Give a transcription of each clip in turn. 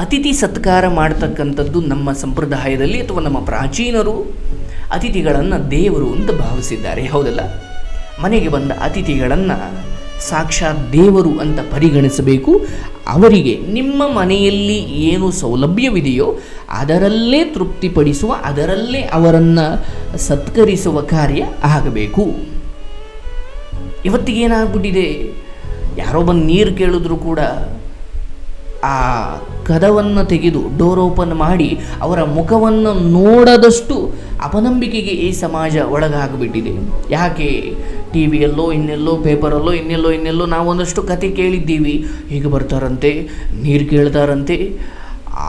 ಅತಿಥಿ ಸತ್ಕಾರ ಮಾಡ್ತಕ್ಕಂಥದ್ದು ನಮ್ಮ ಸಂಪ್ರದಾಯದಲ್ಲಿ ಅಥವಾ ನಮ್ಮ ಪ್ರಾಚೀನರು ಅತಿಥಿಗಳನ್ನು ದೇವರು ಅಂತ ಭಾವಿಸಿದ್ದಾರೆ, ಹೌದಲ್ಲ? ಮನೆಗೆ ಬಂದ ಅತಿಥಿಗಳನ್ನು ಸಾಕ್ಷಾತ್ ದೇವರು ಅಂತ ಪರಿಗಣಿಸಬೇಕು. ಅವರಿಗೆ ನಿಮ್ಮ ಮನೆಯಲ್ಲಿ ಏನು ಸೌಲಭ್ಯವಿದೆಯೋ ಅದರಲ್ಲೇ ತೃಪ್ತಿಪಡಿಸುವ, ಅದರಲ್ಲೇ ಅವರನ್ನು ಸತ್ಕರಿಸುವ ಕಾರ್ಯ ಆಗಬೇಕು. ಇವತ್ತಿಗೇನಾಗ್ಬಿಟ್ಟಿದೆ ಯಾರೋ ಬಂದು ನೀರು ಕೇಳಿದ್ರು ಕೂಡ ಆ ಕದವನ್ನು ತೆಗೆದು ಡೋರ್ ಓಪನ್ ಮಾಡಿ ಅವರ ಮುಖವನ್ನು ನೋಡದಷ್ಟು ಅಪನಂಬಿಕೆಗೆ ಈ ಸಮಾಜ ಒಳಗಾಗಿಬಿಟ್ಟಿದೆ. ಯಾಕೆ? ಟಿ ವಿಯಲ್ಲೋ ಇನ್ನೆಲ್ಲೋ, ಪೇಪರಲ್ಲೋ, ಇನ್ನೆಲ್ಲೋ ಇನ್ನೆಲ್ಲೋ ನಾವು ಒಂದಷ್ಟು ಕತೆ ಕೇಳಿದ್ದೀವಿ. ಹೀಗೆ ಬರ್ತಾರಂತೆ? ನೀರು ಕೇಳ್ತಾರಂತೆ?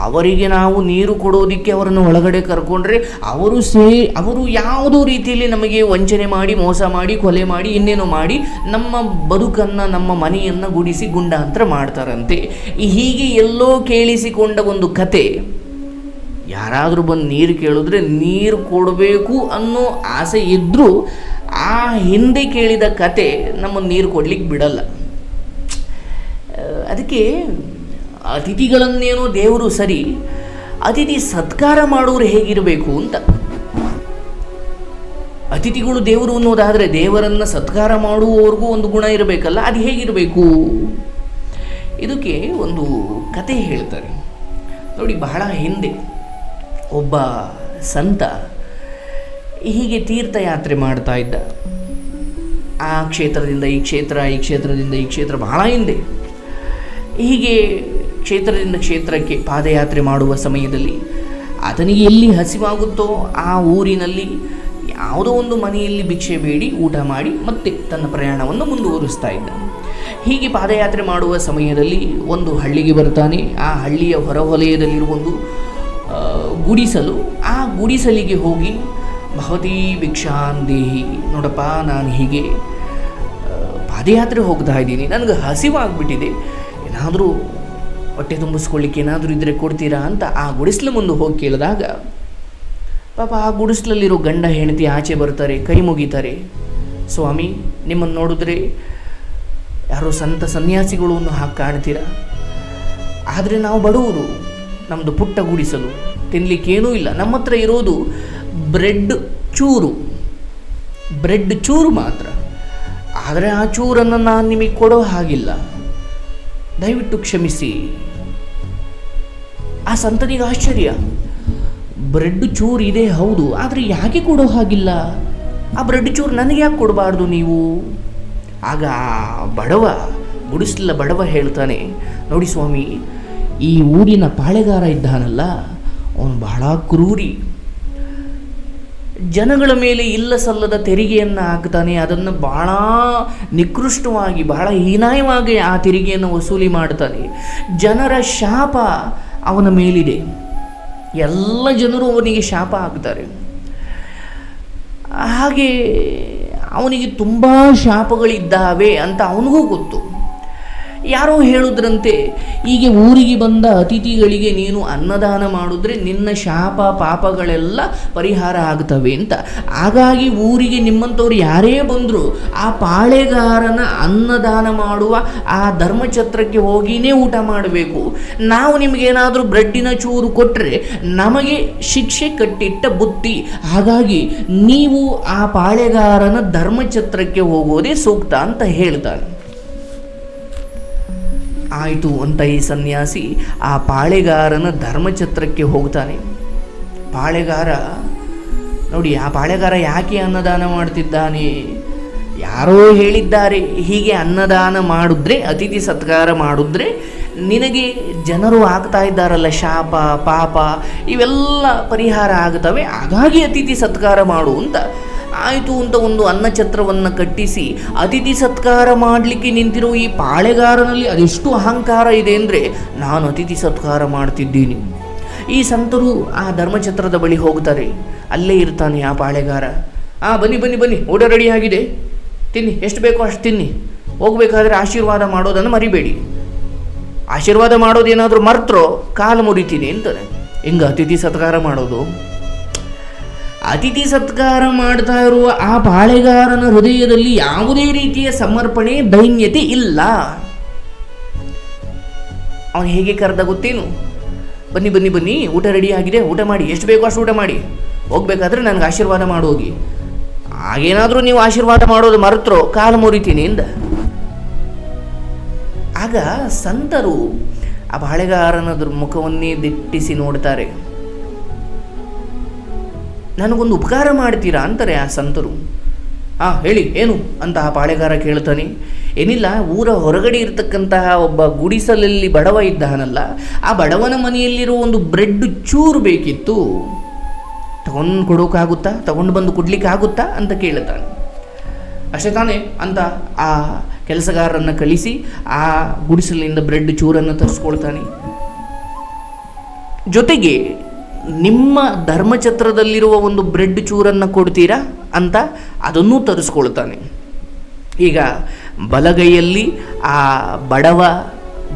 ಅವರಿಗೆ ನಾವು ನೀರು ಕೊಡೋದಕ್ಕೆ ಅವರನ್ನು ಒಳಗಡೆ ಕರ್ಕೊಂಡ್ರೆ ಅವರು ಸೇ ಅವರು ಯಾವುದೋ ರೀತಿಯಲ್ಲಿ ನಮಗೆ ವಂಚನೆ ಮಾಡಿ, ಮೋಸ ಮಾಡಿ, ಕೊಲೆ ಮಾಡಿ, ಇನ್ನೇನೋ ಮಾಡಿ ನಮ್ಮ ಬದುಕನ್ನು, ನಮ್ಮ ಮನೆಯನ್ನು ಗುಡಿಸಿ ಗುಂಡಾಂತರ ಮಾಡ್ತಾರಂತೆ. ಹೀಗೆ ಎಲ್ಲೋ ಕೇಳಿಸಿಕೊಂಡ ಒಂದು ಕತೆ, ಯಾರಾದರೂ ಬಂದು ನೀರು ಕೇಳಿದ್ರೆ ನೀರು ಕೊಡಬೇಕು ಅನ್ನೋ ಆಸೆ ಇದ್ದರೂ ಆ ಹಿಂದೆ ಕೇಳಿದ ಕತೆ ನಮ್ಮ ನೀರು ಕೊಡ್ಲಿಕ್ಕೆ ಬಿಡಲ್ಲ. ಅದಕ್ಕೆ ಅತಿಥಿಗಳನ್ನೇನೋ ದೇವರು ಸರಿ, ಅತಿಥಿ ಸತ್ಕಾರ ಮಾಡೋರು ಹೇಗಿರಬೇಕು ಅಂತ. ಅತಿಥಿಗಳು ದೇವರು ಅನ್ನೋದಾದರೆ ದೇವರನ್ನು ಸತ್ಕಾರ ಮಾಡುವವರೆಗೂ ಒಂದು ಗುಣ ಇರಬೇಕಲ್ಲ, ಅದು ಹೇಗಿರಬೇಕು? ಇದಕ್ಕೆ ಒಂದು ಕತೆ ಹೇಳ್ತಾರೆ. ನೋಡಿ, ಬಹಳ ಹಿಂದೆ ಒಬ್ಬ ಸಂತ ಹೀಗೆ ತೀರ್ಥಯಾತ್ರೆ ಮಾಡ್ತಾ ಇದ್ದ. ಆ ಕ್ಷೇತ್ರದಿಂದ ಈ ಕ್ಷೇತ್ರ, ಈ ಕ್ಷೇತ್ರದಿಂದ ಈ ಕ್ಷೇತ್ರ ಬಹಳ ಹಿಂದೆ. ಹೀಗೆ ಕ್ಷೇತ್ರದಿಂದ ಕ್ಷೇತ್ರಕ್ಕೆ ಪಾದಯಾತ್ರೆ ಮಾಡುವ ಸಮಯದಲ್ಲಿ ಆತನಿಗೆ ಎಲ್ಲಿ ಹಸಿವಾಗುತ್ತೋ ಆ ಊರಿನಲ್ಲಿ ಯಾವುದೋ ಒಂದು ಮನೆಯಲ್ಲಿ ಭಿಕ್ಷೆ ಬೇಡಿ, ಊಟ ಮಾಡಿ ಮತ್ತೆ ತನ್ನ ಪ್ರಯಾಣವನ್ನು ಮುಂದುವರಿಸ್ತಾ ಇದ್ದ. ಹೀಗೆ ಪಾದಯಾತ್ರೆ ಮಾಡುವ ಸಮಯದಲ್ಲಿ ಒಂದು ಹಳ್ಳಿಗೆ ಬರ್ತಾನೆ. ಆ ಹಳ್ಳಿಯ ಹೊರವಲಯದಲ್ಲಿರುವ ಒಂದು ಗುಡಿಸಲು. ಆ ಗುಡಿಸಲಿಗೆ ಹೋಗಿ, ಭವತಿ ಭಿಕ್ಷಾನ್ ದೇಹಿ, ನೋಡಪ್ಪ, ನಾನು ಹೀಗೆ ಪಾದಯಾತ್ರೆ ಹೋಗ್ತಾ ಇದ್ದೀನಿ. ನನಗೆ ಹಸಿವಾಗ್ಬಿಟ್ಟಿದೆ. ಏನಾದರೂ ಹೊಟ್ಟೆ ತುಂಬಿಸ್ಕೊಳ್ಳಿಕ್ಕೆ ಏನಾದರೂ ಇದ್ದರೆ ಕೊಡ್ತೀರಾ ಅಂತ ಆ ಗುಡಿಸ್ಲ ಮುಂದೆ ಹೋಗಿ ಕೇಳಿದಾಗ, ಪಾಪ ಆ ಗುಡಿಸ್ಲಲ್ಲಿರೋ ಗಂಡ ಹೆಂಡತಿ ಆಚೆ ಬರ್ತಾರೆ ಕೈ ಮುಗಿತಾರೆ. ಸ್ವಾಮಿ, ನಿಮ್ಮನ್ನು ನೋಡಿದ್ರೆ ಯಾರೋ ಸಂತ ಸನ್ಯಾಸಿಗಳು ಹಾಕಿ ಕಾಣ್ತೀರಾ? ಆದರೆ ನಾವು ಬಡವರು ನಮ್ಮದು ಪುಟ್ಟ ಗುಡಿಸಲು ತಿನ್ನಲಿಕ್ಕೇನೂ ಇಲ್ಲ. ನಮ್ಮ ಹತ್ರ ಇರೋದು ಬ್ರೆಡ್ ಚೂರು ಬ್ರೆಡ್ ಚೂರು ಮಾತ್ರ. ಆದರೆ ಆ ಚೂರನ್ನು ನಾನು ನಿಮಗೆ ಕೊಡೋ ಹಾಗಿಲ್ಲ. ದಯವಿಟ್ಟು ಕ್ಷಮಿಸಿ. ಆ ಸಂತನಿಗೆ ಆಶ್ಚರ್ಯ. ಬ್ರೆಡ್ ಚೂರು ಇದೆ, ಹೌದು, ಆದರೆ ಯಾಕೆ ಕೊಡೋ ಹಾಗಿಲ್ಲ? ಆ ಬ್ರೆಡ್ ಚೂರು ನನಗೆ ಯಾಕೆ ಕೊಡಬಾರ್ದು ನೀವು? ಆಗ ಬಡವ, ಗುಡಿಸ್ಲ ಬಡವ ಹೇಳ್ತಾನೆ, ನೋಡಿ ಸ್ವಾಮಿ, ಈ ಊರಿನ ಪಾಳೆಗಾರ ಇದ್ದಾನಲ್ಲ, ಅವನು ಬಹಳ ಕ್ರೂರಿ. ಜನಗಳ ಮೇಲೆ ಇಲ್ಲ ಸಲ್ಲದ ತೆರಿಗೆಯನ್ನು ಹಾಕ್ತಾನೆ, ಅದನ್ನು ಬಹಳ ನಿಕೃಷ್ಟವಾಗಿ, ಬಹಳ ಹೀನಾಯವಾಗಿ ಆ ತೆರಿಗೆಯನ್ನು ವಸೂಲಿ ಮಾಡ್ತಾನೆ. ಜನರ ಶಾಪ ಅವನ ಮೇಲಿದೆ. ಎಲ್ಲ ಜನರು ಅವನಿಗೆ ಶಾಪ ಹಾಕ್ತಾರೆ. ಹಾಗೆ ಅವನಿಗೆ ತುಂಬ ಶಾಪಗಳಿದ್ದಾವೆ ಅಂತ ಅವನಿಗೂ ಗೊತ್ತು. ಯಾರೋ ಹೇಳಿದ್ರಂತೆ, ಹೀಗೆ ಊರಿಗೆ ಬಂದ ಅತಿಥಿಗಳಿಗೆ ನೀನು ಅನ್ನದಾನ ಮಾಡಿದ್ರೆ ನಿನ್ನ ಶಾಪ ಪಾಪಗಳೆಲ್ಲ ಪರಿಹಾರ ಆಗ್ತವೆ ಅಂತ. ಹಾಗಾಗಿ ಊರಿಗೆ ನಿಮ್ಮಂಥವ್ರು ಯಾರೇ ಬಂದರೂ ಆ ಪಾಳೆಗಾರನ ಅನ್ನದಾನ ಮಾಡುವ ಆ ಧರ್ಮಛತ್ರಕ್ಕೆ ಹೋಗಿನೇ ಊಟ ಮಾಡಬೇಕು. ನಾವು ನಿಮಗೇನಾದರೂ ಬ್ರೆಡ್ಡಿನ ಚೂರು ಕೊಟ್ಟರೆ ನಮಗೆ ಶಿಕ್ಷೆ ಕಟ್ಟಿಟ್ಟ ಬುತ್ತಿ ಹಾಗಾಗಿ ನೀವು ಆ ಪಾಳೆಗಾರನ ಧರ್ಮಛತ್ರಕ್ಕೆ ಹೋಗೋದೇ ಸೂಕ್ತ ಅಂತ ಹೇಳ್ತಾನೆ. ಆಯಿತು ಅಂತ ಈ ಸನ್ಯಾಸಿ ಆ ಪಾಳೆಗಾರನ ಧರ್ಮಛತ್ರಕ್ಕೆ ಹೋಗ್ತಾನೆ. ಪಾಳೆಗಾರ, ನೋಡಿ, ಆ ಪಾಳೆಗಾರ ಯಾಕೆ ಅನ್ನದಾನ ಮಾಡ್ತಿದ್ದಾನೆ? ಯಾರೋ ಹೇಳಿದ್ದಾರೆ, ಹೀಗೆ ಅನ್ನದಾನ ಮಾಡಿದ್ರೆ, ಅತಿಥಿ ಸತ್ಕಾರ ಮಾಡಿದ್ರೆ, ನಿನಗೆ ಜನರು ಆಗ್ತಾ ಇದ್ದಾರಲ್ಲ, ಶಾಪ, ಪಾಪ, ಇವೆಲ್ಲ ಪರಿಹಾರ ಆಗ್ತವೆ, ಹಾಗಾಗಿ ಅತಿಥಿ ಸತ್ಕಾರ ಮಾಡು ಅಂತ. ಆಯಿತು ಅಂತ ಒಂದು ಅನ್ನಛತ್ರವನ್ನು ಕಟ್ಟಿಸಿ ಅತಿಥಿ ಸತ್ಕಾರ ಮಾಡಲಿಕ್ಕೆ ನಿಂತಿರೋ ಈ ಪಾಳೆಗಾರನಲ್ಲಿ ಅದೆಷ್ಟು ಅಹಂಕಾರ ಇದೆ ಅಂದರೆ ನಾನು ಅತಿಥಿ ಸತ್ಕಾರ ಮಾಡ್ತಿದ್ದೀನಿ. ಈ ಸಂತರು ಆ ಧರ್ಮಛತ್ರದ ಬಳಿ ಹೋಗ್ತಾರೆ. ಅಲ್ಲೇ ಇರ್ತಾನೆ ಆ ಪಾಳೆಗಾರ. ಆ, ಬನ್ನಿ ಬನ್ನಿ ಬನ್ನಿ ರೆಡಿ ಆಗಿದೆ. ತಿನ್ನಿ, ಎಷ್ಟು ಬೇಕೋ ಅಷ್ಟು ತಿನ್ನಿ. ಹೋಗಬೇಕಾದ್ರೆ ಆಶೀರ್ವಾದ ಮಾಡೋದನ್ನು ಮರಿಬೇಡಿ. ಆಶೀರ್ವಾದ ಮಾಡೋದೇನಾದರೂ ಮರ್ತರೋ, ಕಾಲು ಮುರಿತೀನಿ ಅಂತಾರೆ ಹಿಂಗೆ ಅತಿಥಿ ಸತ್ಕಾರ ಮಾಡೋದು? ಅತಿಥಿ ಸತ್ಕಾರ ಮಾಡ್ತಾ ಇರುವ ಆ ಬಾಳೆಗಾರನ ಹೃದಯದಲ್ಲಿ ಯಾವುದೇ ರೀತಿಯ ಸಮರ್ಪಣೆ, ದೈನ್ಯತೆ ಇಲ್ಲ. ಅವನು ಹೇಗೆ ಕರೆದ ಗೊತ್ತೇನು? ಬನ್ನಿ ಬನ್ನಿ ಬನ್ನಿ, ಊಟ ರೆಡಿ ಆಗಿದೆ, ಊಟ ಮಾಡಿ. ಎಷ್ಟು ಬೇಕೋ ಅಷ್ಟು ಊಟ ಮಾಡಿ. ಹೋಗ್ಬೇಕಾದ್ರೆ ನನಗೆ ಆಶೀರ್ವಾದ ಮಾಡೋಗಿ ಹಾಗೇನಾದರೂ ನೀವು ಆಶೀರ್ವಾದ ಮಾಡೋದು ಮರೆತರೋ, ಕಾಲು ಮುರಿತೀನಿ ಇಂದ ಆಗ ಸಂತರು ಆ ಬಾಳೆಗಾರನ ಮುಖವನ್ನೇ ದಿಟ್ಟಿಸಿ ನೋಡ್ತಾರೆ. ನನಗೊಂದು ಉಪಕಾರ ಮಾಡ್ತೀರಾ ಅಂತಾರೆ ಆ ಸಂತರು. ಆ, ಹೇಳಿ, ಏನು? ಅಂತ ಆ ಪಾಳೆಗಾರ ಕೇಳ್ತಾನೆ. ಏನಿಲ್ಲ, ಊರ ಹೊರಗಡೆ ಇರತಕ್ಕಂತಹ ಒಬ್ಬ ಗುಡಿಸಲಲ್ಲಿ ಬಡವ ಇದ್ದಾನಲ್ಲ, ಆ ಬಡವನ ಮನೆಯಲ್ಲಿರೋ ಒಂದು ಬ್ರೆಡ್ ಚೂರು ಬೇಕಿತ್ತು. ತಗೊಂಡು ಕೊಡೋಕ್ಕಾಗುತ್ತಾ ತಗೊಂಡು ಬಂದು ಕೊಡ್ಲಿಕ್ಕೆ ಆಗುತ್ತಾ ಅಂತ ಕೇಳ್ತಾನೆ. ಅಷ್ಟೇ ತಾನೇ, ಅಂತ ಆ ಕೆಲಸಗಾರರನ್ನು ಕಳಿಸಿ ಆ ಗುಡಿಸಲಿನಿಂದ ಬ್ರೆಡ್ ಚೂರನ್ನು ತರಿಸ್ಕೊಳ್ತಾನೆ. ಜೊತೆಗೆ ನಿಮ್ಮ ಧರ್ಮಛತ್ರದಲ್ಲಿರುವ ಒಂದು ಬ್ರೆಡ್ ಚೂರನ್ನು ಕೊಡ್ತೀರಾ ಅಂತ ಅದನ್ನೂ ತರಿಸ್ಕೊಳ್ತಾನೆ. ಈಗ ಬಲಗೈಯಲ್ಲಿ ಆ ಬಡವ,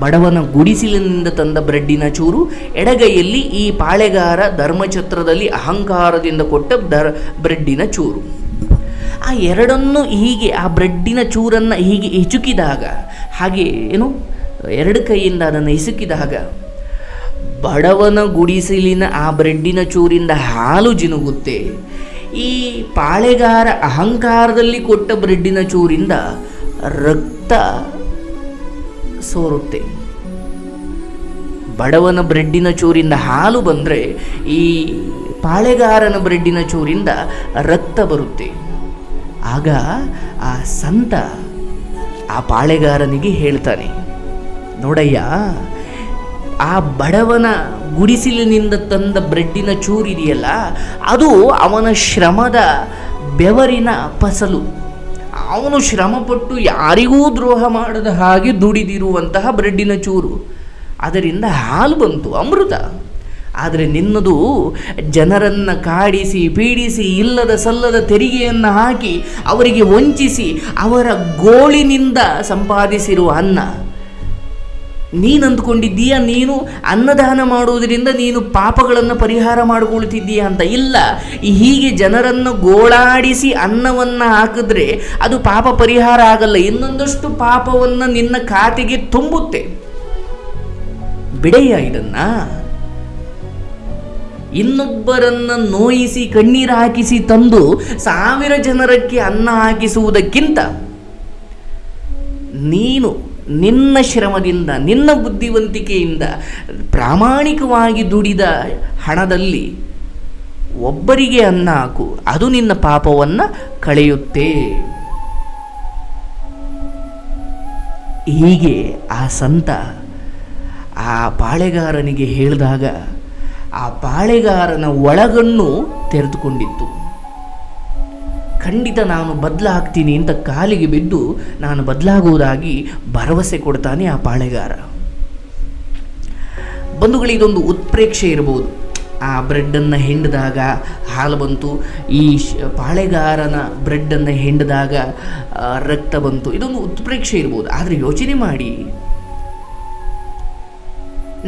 ಬಡವನ ಗುಡಿಸಿಲಿನಿಂದ ತಂದ ಬ್ರೆಡ್ಡಿನ ಚೂರು, ಎಡಗೈಯಲ್ಲಿ ಈ ಪಾಳೆಗಾರ ಧರ್ಮಛತ್ರದಲ್ಲಿ ಅಹಂಕಾರದಿಂದ ಕೊಟ್ಟ ದರ್ ಬ್ರೆಡ್ಡಿನ ಚೂರು. ಆ ಎರಡನ್ನು ಹೀಗೆ, ಆ ಬ್ರೆಡ್ಡಿನ ಚೂರನ್ನು ಹೀಗೆ ಹಿಚುಕಿದಾಗ, ಹಾಗೆ ಏನು, ಎರಡು ಕೈಯಿಂದ ಅದನ್ನು ಹಿಸುಕಿದಾಗ ಬಡವನ ಗುಡಿಸಲಿನ ಆ ಬ್ರೆಡ್ಡಿನ ಚೂರಿಂದ ಹಾಲು ಜಿನುಗುತ್ತೆ. ಈ ಪಾಳೆಗಾರ ಅಹಂಕಾರದಲ್ಲಿ ಕೊಟ್ಟ ಬ್ರೆಡ್ಡಿನ ಚೂರಿಂದ ರಕ್ತ ಸೋರುತ್ತೆ. ಬಡವನ ಬ್ರೆಡ್ಡಿನ ಚೂರಿಂದ ಹಾಲು ಬಂದರೆ ಈ ಪಾಳೆಗಾರನ ಬ್ರೆಡ್ಡಿನ ಚೂರಿಂದ ರಕ್ತ ಬರುತ್ತೆ. ಆಗ ಆ ಸಂತ ಆ ಪಾಳೆಗಾರನಿಗೆ ಹೇಳ್ತಾನೆ, ನೋಡಯ್ಯ ಆ ಬಡವನ ಗುಡಿಸಿಲಿನಿಂದ ತಂದ ಬ್ರೆಡ್ಡಿನ ಚೂರಿದೆಯಲ್ಲ, ಅದು ಅವನ ಶ್ರಮದ ಬೆವರಿನ ಫಸಲು. ಅವನು ಶ್ರಮಪಟ್ಟು ಯಾರಿಗೂ ದ್ರೋಹ ಮಾಡದ ಹಾಗೆ ದುಡಿದಿರುವಂತಹ ಬ್ರೆಡ್ಡಿನ ಚೂರು. ಅದರಿಂದ ಹಾಲು ಬಂತು, ಅಮೃತ. ಆದರೆ ನಿನ್ನದು ಜನರನ್ನು ಕಾಡಿಸಿ, ಪೀಡಿಸಿ, ಇಲ್ಲದ ಸಲ್ಲದ ತೆರಿಗೆಯನ್ನು ಹಾಕಿ ಅವರಿಗೆ ವಂಚಿಸಿ ಅವರ ಗೋಳಿನಿಂದ ಸಂಪಾದಿಸಿರುವ ಅನ್ನ. ನೀನು ಅಂದ್ಕೊಂಡಿದ್ದೀಯ ನೀನು ಅನ್ನದಾನ ಮಾಡುವುದರಿಂದ ನೀನು ಪಾಪಗಳನ್ನು ಪರಿಹಾರ ಮಾಡಿಕೊಳ್ತಿದ್ದೀಯ ಅಂತ? ಇಲ್ಲ. ಹೀಗೆ ಜನರನ್ನು ಗೋಳಾಡಿಸಿ ಅನ್ನವನ್ನು ಹಾಕಿದ್ರೆ ಅದು ಪಾಪ ಪರಿಹಾರ ಆಗಲ್ಲ. ಇನ್ನೊಂದಷ್ಟು ಪಾಪವನ್ನು ನಿನ್ನ ಖಾತೆಗೆ ತುಂಬುತ್ತೆ. ಬಿಡೆಯ ಇದನ್ನ? ಇನ್ನೊಬ್ಬರನ್ನ ನೋಯಿಸಿ, ಕಣ್ಣೀರು ಹಾಕಿಸಿ ತಂದು ಸಾವಿರ ಜನರಕ್ಕೆ ಅನ್ನ ಹಾಕಿಸುವುದಕ್ಕಿಂತ ನೀನು ನಿನ್ನ ಶ್ರಮದಿಂದ, ನಿನ್ನ ಬುದ್ಧಿವಂತಿಕೆಯಿಂದ, ಪ್ರಾಮಾಣಿಕವಾಗಿ ದುಡಿದ ಹಣದಲ್ಲಿ ಒಬ್ಬರಿಗೆ ಅನ್ನ ಹಾಕು, ಅದು ನಿನ್ನ ಪಾಪವನ್ನು ಕಳೆಯುತ್ತೆ. ಹೀಗೆ ಆ ಸಂತ ಆ ಪಾಳೆಗಾರನಿಗೆ ಹೇಳಿದಾಗ ಆ ಪಾಳೆಗಾರನ ಒಳಗನ್ನು ತೆರೆದುಕೊಂಡಿತ್ತು. ಖಂಡಿತ ನಾನು ಬದಲಾಗ್ತೀನಿ ಅಂತ ಕಾಲಿಗೆ ಬಿದ್ದು ನಾನು ಬದಲಾಗುವುದಾಗಿ ಭರವಸೆ ಕೊಡ್ತಾನೆ ಆ ಪಾಳೆಗಾರ. ಬಂಧುಗಳಿದೊಂದು ಉತ್ಪ್ರೇಕ್ಷೆ ಇರಬಹುದು. ಆ ಬ್ರೆಡ್ಡನ್ನು ಹಿಂಡಿದಾಗ ಹಾಲು ಬಂತು, ಈ ಪಾಳೆಗಾರನ ಬ್ರೆಡ್ಡನ್ನು ಹಿಂಡಿದಾಗ ರಕ್ತ ಬಂತು. ಇದೊಂದು ಉತ್ಪ್ರೇಕ್ಷೆ ಇರ್ಬೋದು ಆದರೆ ಯೋಚನೆ ಮಾಡಿ.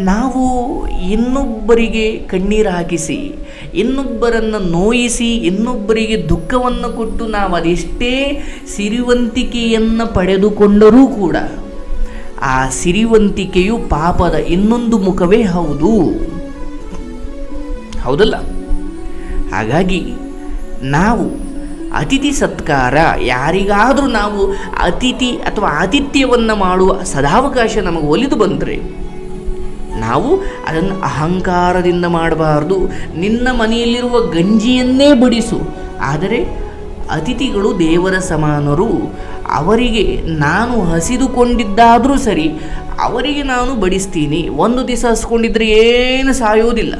ನಾವು ಇನ್ನೊಬ್ಬರಿಗೆ ಕಣ್ಣೀರು ಹಾಕಿಸಿ ಇನ್ನೊಬ್ಬರನ್ನು ನೋಯಿಸಿ, ಇನ್ನೊಬ್ಬರಿಗೆ ದುಃಖವನ್ನು ಕೊಟ್ಟು ನಾವು ಅದೆಷ್ಟೇ ಸಿರಿವಂತಿಕೆಯನ್ನು ಪಡೆದುಕೊಂಡರೂ ಕೂಡ ಆ ಸಿರಿವಂತಿಕೆಯು ಪಾಪದ ಇನ್ನೊಂದು ಮುಖವೇ ಹೌದು. ಹೌದಲ್ಲ? ಹಾಗಾಗಿ ನಾವು ಅತಿಥಿ ಸತ್ಕಾರ, ಯಾರಿಗಾದರೂ ನಾವು ಅತಿಥಿ ಅಥವಾ ಆತಿಥ್ಯವನ್ನು ಮಾಡುವ ಸದಾವಕಾಶ ನಮಗೆ ಒಲಿದು ಬಂದರೆ ನಾವು ಅದನ್ನು ಅಹಂಕಾರದಿಂದ ಮಾಡಬಾರ್ದು. ನಿನ್ನ ಮನೆಯಲ್ಲಿರುವ ಗಂಜಿಯನ್ನೇ ಬಡಿಸು. ಆದರೆ ಅತಿಥಿಗಳು ದೇವರ ಸಮಾನರು. ಅವರಿಗೆ ನಾನು ಹಸಿದುಕೊಂಡಿದ್ದಾದರೂ ಸರಿ, ಅವರಿಗೆ ನಾನು ಬಡಿಸ್ತೀನಿ. ಒಂದು ದಿವಸ ಹಸ್ಕೊಂಡಿದ್ರೆ ಏನು ಸಾಯೋದಿಲ್ಲ.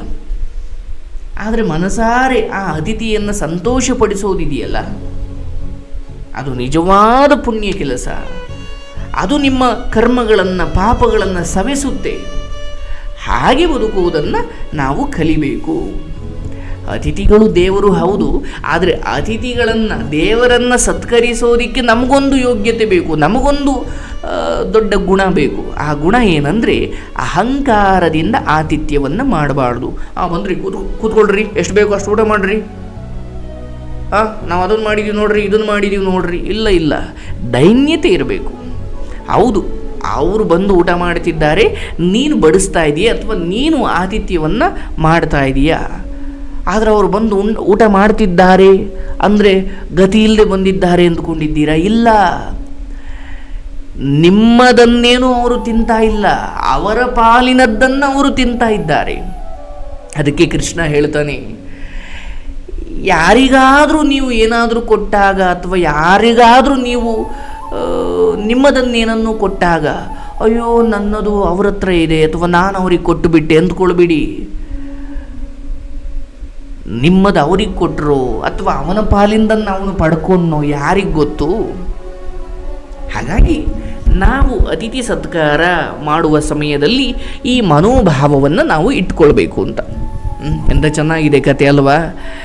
ಆದರೆ ಮನಸಾರೆ ಆ ಅತಿಥಿಯನ್ನು ಸಂತೋಷಪಡಿಸೋದಿದೆಯಲ್ಲ? ಅದು ನಿಜವಾದ ಪುಣ್ಯ ಕೆಲಸ. ಅದು ನಿಮ್ಮ ಕರ್ಮಗಳನ್ನು, ಪಾಪಗಳನ್ನು ಸವೆಸುತ್ತೆ. ಹಾಗೆ ಬದುಕುವುದನ್ನು ನಾವು ಕಲಿಬೇಕು. ಅತಿಥಿಗಳು ದೇವರು ಹೌದು, ಆದರೆ ಅತಿಥಿಗಳನ್ನು, ದೇವರನ್ನು ಸತ್ಕರಿಸೋದಕ್ಕೆ ನಮಗೊಂದು ಯೋಗ್ಯತೆ ಬೇಕು, ನಮಗೊಂದು ದೊಡ್ಡ ಗುಣ ಬೇಕು. ಆ ಗುಣ ಏನಂದರೆ ಅಹಂಕಾರದಿಂದ ಆತಿಥ್ಯವನ್ನು ಮಾಡಬಾರ್ದು. ಆ, ಬಂದ್ರಿ ಕೂತ್ ಕೂತ್ಕೊಳ್ರಿ, ಎಷ್ಟು ಬೇಕು ಅಷ್ಟು ಊಟ ಮಾಡಿರಿ. ಹಾಂ ನಾವು ಅದನ್ನು ಮಾಡಿದ್ದೀವಿ ನೋಡ್ರಿ ಇದನ್ನು ಮಾಡಿದ್ದೀವಿ ನೋಡ್ರಿ. ಇಲ್ಲ ಇಲ್ಲ, ದೈನ್ಯತೆ ಇರಬೇಕು. ಹೌದು. ಅವರು ಬಂದು ಊಟ ಮಾಡ್ತಿದ್ದಾರೆ, ನೀನು ಬಡಿಸ್ತಾ ಇದೆಯಾ ಅಥವಾ ನೀನು ಆತಿಥ್ಯವನ್ನು ಮಾಡ್ತಾ ಇದೀಯಾ? ಆದರೆ ಅವರು ಬಂದು ಊಟ ಮಾಡ್ತಿದ್ದಾರೆ ಅಂದರೆ ಗತಿ ಇಲ್ಲದೆ ಬಂದಿದ್ದಾರೆ ಅಂದ್ಕೊಂಡಿದ್ದೀರಾ? ಇಲ್ಲ. ನಿಮ್ಮದನ್ನೇನು ಅವರು ತಿಂತಾ ಇಲ್ಲ, ಅವರ ಪಾಲಿನದ್ದನ್ನು ಅವರು ತಿಂತಾ ಇದ್ದಾರೆ. ಅದಕ್ಕೆ ಕೃಷ್ಣ ಹೇಳ್ತಾನೆ, ಯಾರಿಗಾದರೂ ನೀವು ಏನಾದರೂ ಕೊಟ್ಟಾಗ ಅಥವಾ ಯಾರಿಗಾದರೂ ನೀವು ನಿಮ್ಮದನ್ನೇನನ್ನು ಕೊಟ್ಟಾಗ, ಅಯ್ಯೋ, ನನ್ನದು ಅವ್ರ ಹತ್ರ ಇದೆ ಅಥವಾ ನಾನು ಅವ್ರಿಗೆ ಕೊಟ್ಟು ಬಿಟ್ಟೆ ಅಂದ್ಕೊಳ್ಬೇಡಿ. ನಿಮ್ಮದು ಅವ್ರಿಗೆ ಕೊಟ್ಟರು ಅಥವಾ ಅವನ ಪಾಲಿಂದ ಅವನು ಪಡ್ಕೊಂಡು ಯಾರಿಗೆ ಗೊತ್ತು? ಹಾಗಾಗಿ ನಾವು ಅತಿಥಿ ಸತ್ಕಾರ ಮಾಡುವ ಸಮಯದಲ್ಲಿ ಈ ಮನೋಭಾವವನ್ನು ನಾವು ಇಟ್ಕೊಳ್ಬೇಕು ಅಂತ. ಎಂಥ ಚೆನ್ನಾಗಿದೆ ಕತೆ ಅಲ್ವಾ?